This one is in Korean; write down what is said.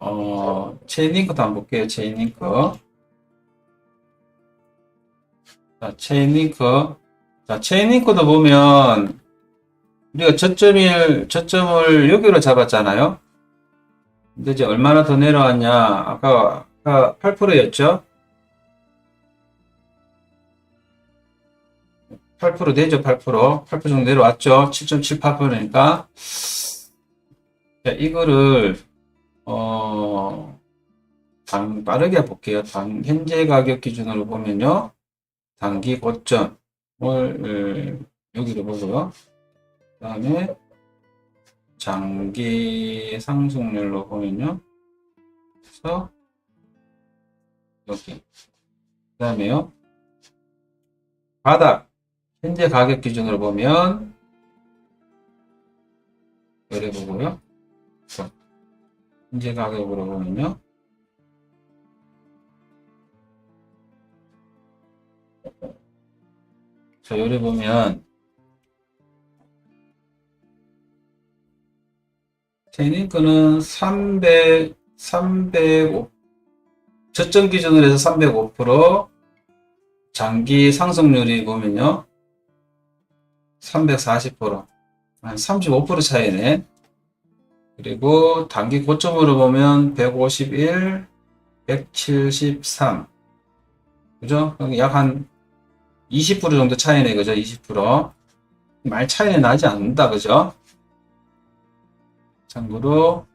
어, 체인 링크도 한번 볼게요. 체인 링크. 자, 체인 링크. 자, 체인 링크도 보면, 우리가 저점을, 저점을 여기로 잡았잖아요. 근데 이제 얼마나 더 내려왔냐. 아까, 아까 8%였죠? 8% 되죠, 8%. 8% 정도 내려왔죠? 7.78%니까. 자, 이거를, 어, 당, 빠르게 볼게요. 당, 현재 가격 기준으로 보면요. 단기 고점을, 음, 여기로 보고요. 그 다음에, 장기 상승률로 보면요. 그래서, 여기. 그 다음에요. 바닥. 현재 가격 기준으로 보면, 요래 보고요. 자, 현재 가격으로 보면요. 자, 요래 보면, 테니크는 300, 305, 저점 기준으로 해서 305%, 장기 상승률이 보면요. 340%, 한 35% 차이네. 그리고 단기 고점으로 보면 151, 173. 그죠? 약 한 20% 정도 차이네, 그죠? 20%. 많이 차이는 나지 않는다, 그죠? 참고로,